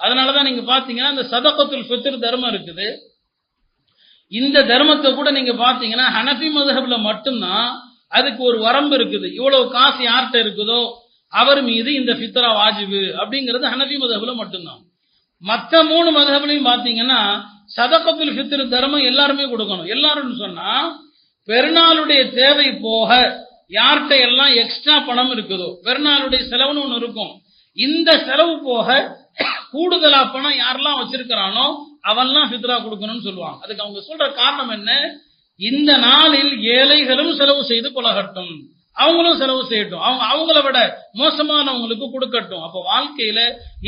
அதனாலதான் நீங்க பாத்தீங்கன்னா இந்த சதகத்துல் ஃபித்ர் தர்மம் இருக்குது. இந்த தர்மத்தை கூட நீங்க பாத்தீங்கன்னா ஹனஃபி மதுஹப்ல மட்டும்தான் அதுக்கு ஒரு வரம்பு இருக்குது. இவ்வளவு காசு யார்கிட்ட இருக்குதோ அவர் மீது இந்த ஃபித்ரா வாஜிபு அப்படிங்கிறது ஹனஃபி மதுஹப்ல மட்டும்தான். மத்த மூணு மதுஹப்லையும் பாத்தீங்கன்னா சதகத்துல் ஃபித்ர் தர்மம் எல்லாருமே கொடுக்கணும். எல்லாரும் சொன்னா பெருநாளுடைய தேவை போக யார்கிட்ட எல்லாம் எக்ஸ்ட்ரா பணம் இருக்குதோ பெருநாளுடைய செலவுன்னு ஒன்னு இருக்கும். இந்த செலவு போக கூடுதலா பணம் யாரெல்லாம் வச்சிருக்கிறானோ அவன்லாம் ஃபித்ரா கொடுக்கணும்னு சொல்லுவான் அதுக்கு அவங்க சொல்ற காரணம் என்ன? இந்த நாளில் ஏழைகளும் செலவு செய்து கொலகட்டும் அவங்களும் செலவு செய்யட்டும். அவங்க அவங்கள விட மோசமானவங்களுக்கு கொடுக்கட்டும். அப்ப வாழ்க்கையில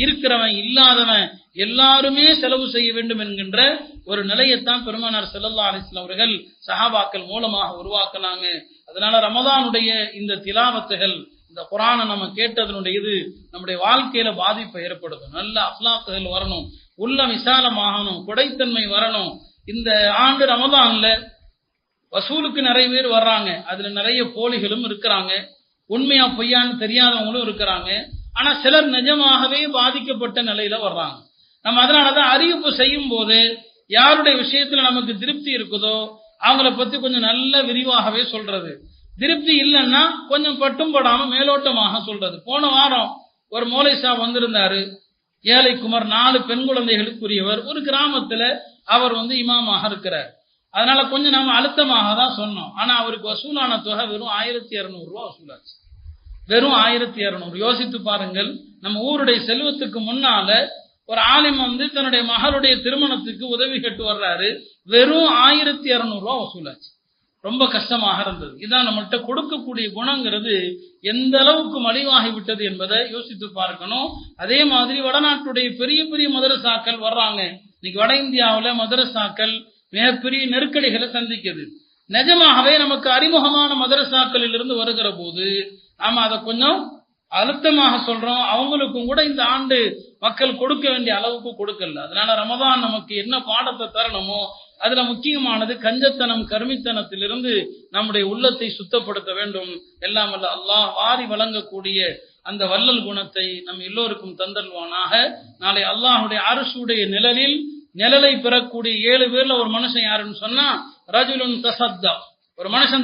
இருக்கிறவன் இல்லாதவன் எல்லாருமே செலவு செய்ய வேண்டும் என்கின்ற ஒரு நிலையத்தான் பெருமானார் செல்லல்லா அலிஸ்லாம் அவர்கள் சஹாபாக்கள் மூலமாக உருவாக்குனாங்க. அதனால ரமதானுடைய இந்த திலாவத்துகள் இந்த குரானை நம்ம கேட்டதனுடைய இது நம்முடைய வாழ்க்கையில பாதிப்பை ஏற்படுத்தும். நல்ல அஃலாக்குகள் வரணும். உள்ள விசாலமாகணும். கொடைத்தன்மை வரணும். இந்த ஆண்டு ரமதான்ல வசூலுக்கு நிறைய பேர் வர்றாங்க. அதுல நிறைய போலிகளும் இருக்கிறாங்க. உண்மையா பொய்யான்னு தெரியாதவங்களும் இருக்கிறாங்க. ஆனா சிலர் நிஜமாகவே பாதிக்கப்பட்ட நிலையில வர்றாங்க. நம்ம அதனாலதான் அறிவிப்பு செய்யும் போது யாருடைய விஷயத்துல நமக்கு திருப்தி இருக்குதோ அவங்கள பத்தி கொஞ்சம் நல்ல விரிவாகவே சொல்றது. திருப்தி இல்லைன்னா கொஞ்சம் பட்டும் படாம மேலோட்டமாக சொல்றது. போன வாரம் ஒரு மோலைசா வந்திருந்தாரு. ஏழை குமார் நாலு பெண் குழந்தைகளுக்குரியவர். ஒரு கிராமத்துல அவர் வந்து இமாமாக இருக்கிறார். அதனால கொஞ்சம் நம்ம அழுத்தமாக தான் சொன்னோம். ஆனா அவருக்கு வசூலான தொகை வெறும் ஆயிரத்தி இருநூறு ரூபா வசூலாச்சு. வெறும் ஆயிரத்தி இருநூறு. யோசித்து பாருங்கள் நம்ம ஊருடைய செல்வத்துக்கு முன்னால ஒரு ஆலிம் வந்து தன்னுடைய மகளுடைய திருமணத்துக்கு உதவி கட்டு வர்றாரு. வெறும் ஆயிரத்தி இருநூறு ரூபா வசூலாச்சு. ரொம்ப கஷ்டமாக இருந்தது. இதான் நம்மள்கிட்ட கொடுக்கக்கூடிய குணங்கிறது எந்த அளவுக்கு மலிவாகி விட்டது என்பதை யோசித்து பார்க்கணும். அதே மாதிரி வடநாட்டுடைய பெரிய பெரிய மதரசாக்கள் வர்றாங்க. இன்னைக்கு வட இந்தியாவில் மதரசாக்கள் மிகப்பெரிய நெருக்கடிகளை சந்திக்குது. நிஜமாகவே நமக்கு அறிமுகமான மதரசாக்களில் இருந்து வருகிற போது நாம அதை கொஞ்சம் அழுத்தமாக சொல்றோம். அவங்களுக்கும் கூட இந்த ஆண்டு மக்கள் கொடுக்க வேண்டிய அளவுக்கு கொடுக்கல. அதனால ரமதான் நமக்கு என்ன பாடத்தை தரணுமோ அதுல முக்கியமானது கஞ்சத்தனம் கருமித்தனத்திலிருந்து நம்முடைய உள்ளத்தை சுத்தப்படுத்த வேண்டும். எல்லாம் அல்ல அல்லாஹ் வாரி வழங்கக்கூடிய அந்த வள்ளல் குணத்தை நம் எல்லோருக்கும் தந்தல்வானாக நாளை அல்லாஹுடைய அரசுடைய நிழலில் நிழலை பெறக்கூடிய ஏழு பேர்ல ஒரு மனுஷன் யாருன்னு சொன்னா ரஜுலுன் தசத்தா. ஒரு மனுஷன்